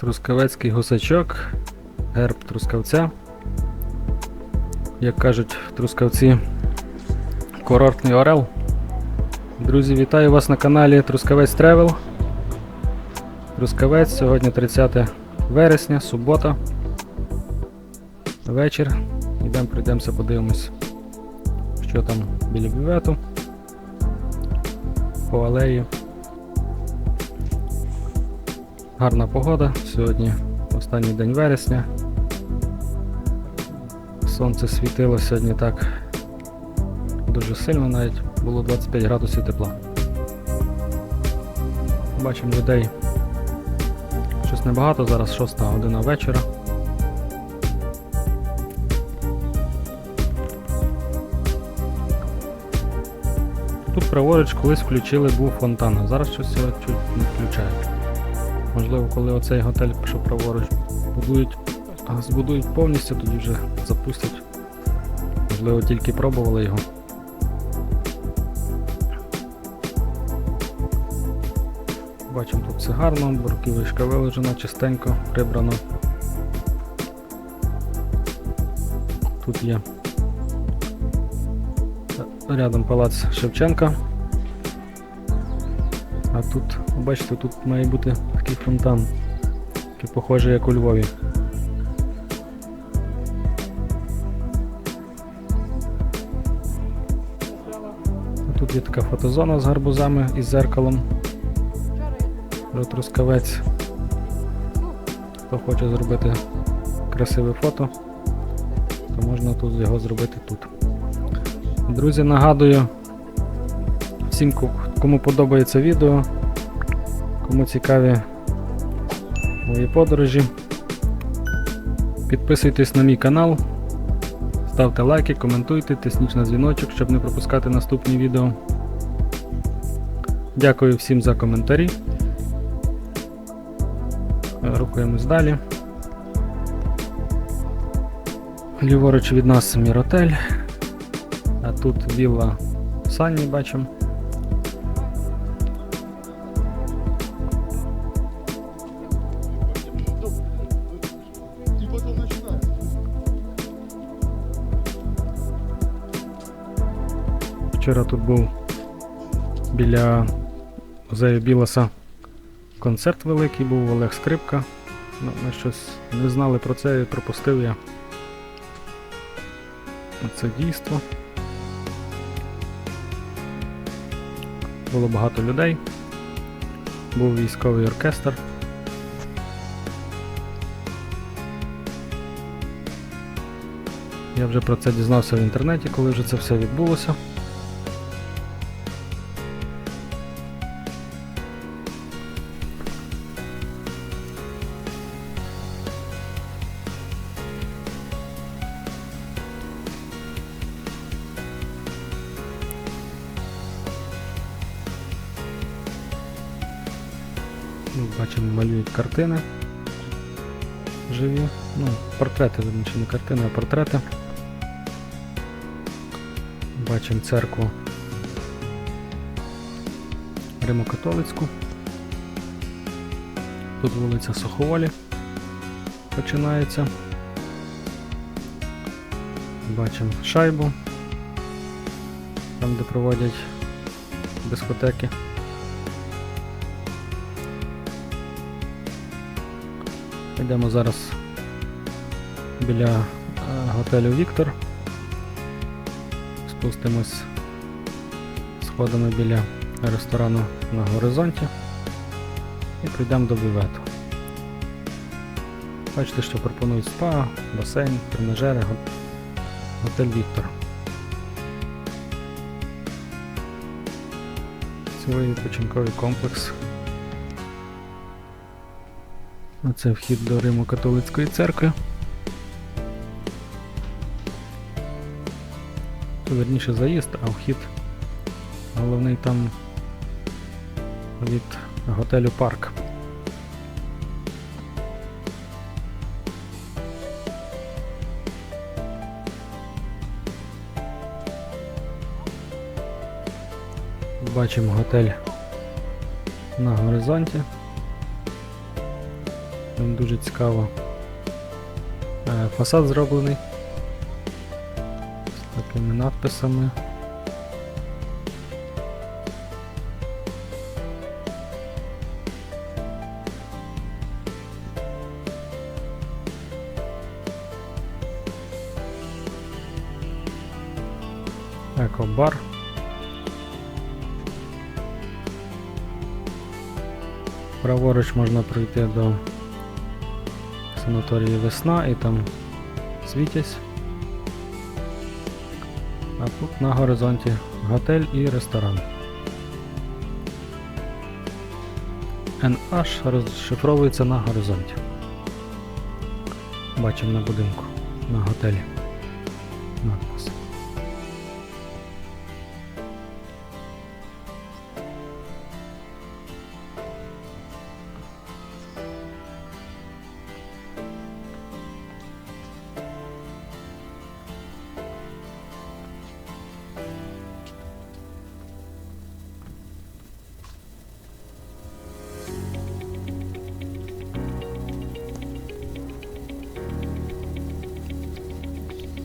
Трускавецький гусачок, герб трускавця. Як кажуть трускавці, курортний орел. Друзі, вітаю вас на каналі Трускавець Тревел. Трускавець, сьогодні 30 вересня, субота. Вечір. Йдемо, пройдемося, подивимось, що там біля бювету. По алеї. Гарна погода. Сьогодні останній день вересня. Сонце світило сьогодні так дуже сильно, навіть було 25 градусів тепла. Бачимо людей. Щось небагато, зараз 6 година вечора. Тут праворуч колись включили був фонтан, а зараз щось чуть не включають. Можливо, коли оцей готель, що праворуч, будують, збудують повністю, тоді вже запустять. Можливо, тільки пробували його. Бачимо тут все гарно, бурківочка вилежена, чистенько, прибрано. Тут є рядом палац Шевченка. А тут, бачите, тут має бути такий фонтан, який похожий як у Львові. А Тут є така фотозона з гарбузами і зеркалом. Вже Трускавець. Хто хоче зробити красиве фото, то можна тут його зробити тут. Друзі, нагадую всім, кому подобається відео, кому цікаві мої подорожі. Підписуйтесь на мій канал, ставте лайки, коментуйте, тисніть на дзвіночок, щоб не пропускати наступні відео. Дякую всім за коментарі. Рухаємось далі. Ліворуч від нас Міротель. А тут вілла Санні бачимо. Вчора тут був біля музею Білоса концерт великий був Олег Скрипка. Ну, ми щось не знали про це і пропустив я. Це дійство. Було багато людей. Був військовий оркестр. Я вже про це дізнався в інтернеті, коли вже це все відбулося. Бачимо, малюють картини. Живі. Ну, портрети, верніше, не картини, а портрети. Бачимо церкву Римо-католицьку. Тут вулиця Суховолі починається. Бачимо шайбу, там де проводять дискотеки. Йдемо зараз біля е, готелю Віктор. Спустимось сходами біля ресторану на горизонті і прийдемо до бювету. Бачите, що пропонують спа, басейн, тренажери, готель Віктор. Цілий відпочинковий комплекс. Оце вхід до Риму католицької церкви. Це верніше заїзд, а вхід головний там від готелю парк. Бачимо готель на горизонті. Він дуже цікаво. Е, Фасад зроблений з такими надписами. Екобар. Праворуч можна пройти до санаторії Весна і там світязь. А тут на горизонті готель і ресторан. NH розшифровується на горизонті. Бачимо на будинку, на готелі.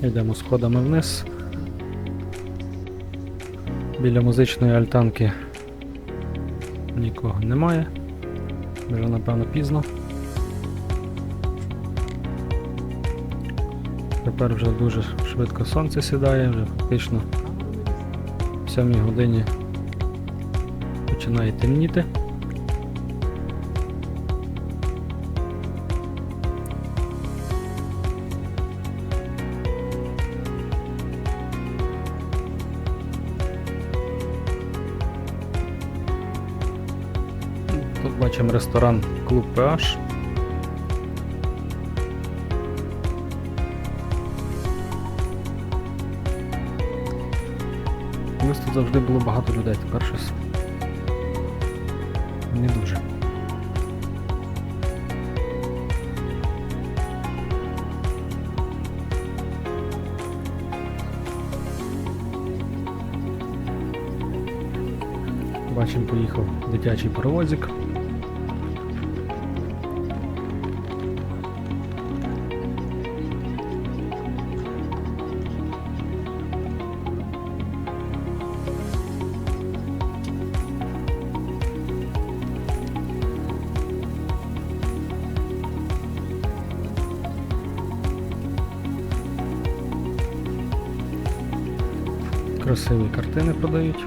Йдемо сходами вниз. Біля музичної альтанки нікого немає. Вже напевно пізно. Тепер вже дуже швидко сонце сідає, вже фактично в 7 годині починає темніти. Тут бачимо ресторан Клуб PH. Колись тут завжди було багато людей, тепер щось не дуже. Бачимо, поїхав дитячий паровозик. Красиві картини продають.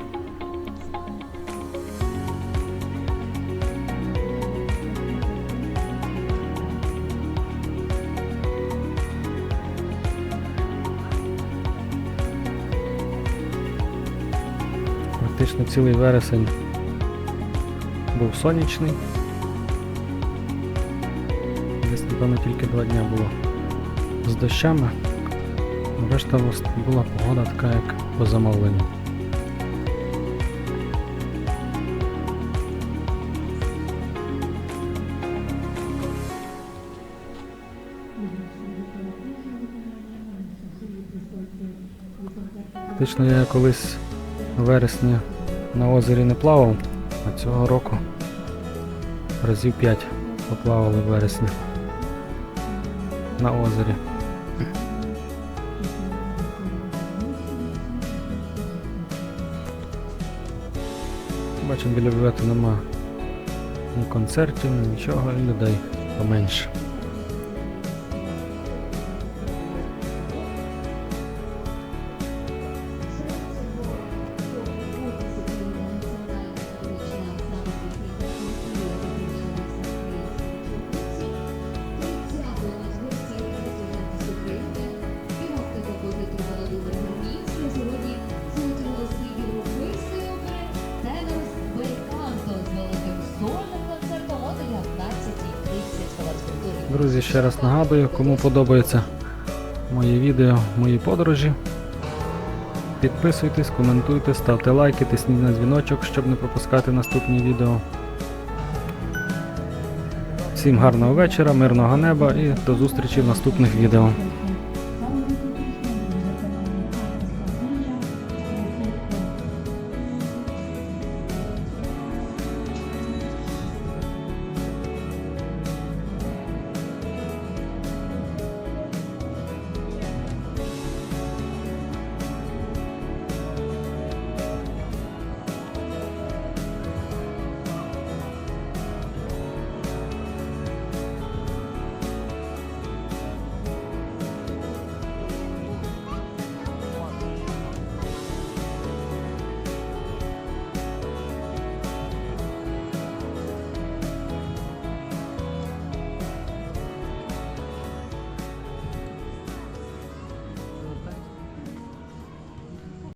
Практично цілий вересень був сонячний. Десь, напевно, тільки два дня було з дощами. Решта ос- була погода така, як по замовленню. Фактично я колись у вересні на озері не плавав, а цього року разів 5 поплавали в вересні на озері. Бачимо, біля бювету нема ні концертів, ні нічого, і людей поменше. Друзі, ще раз нагадую, кому подобаються мої відео, мої подорожі. Підписуйтесь, коментуйте, ставте лайки, тисніть на дзвіночок, щоб не пропускати наступні відео. Всім гарного вечора, мирного неба і до зустрічі в наступних відео.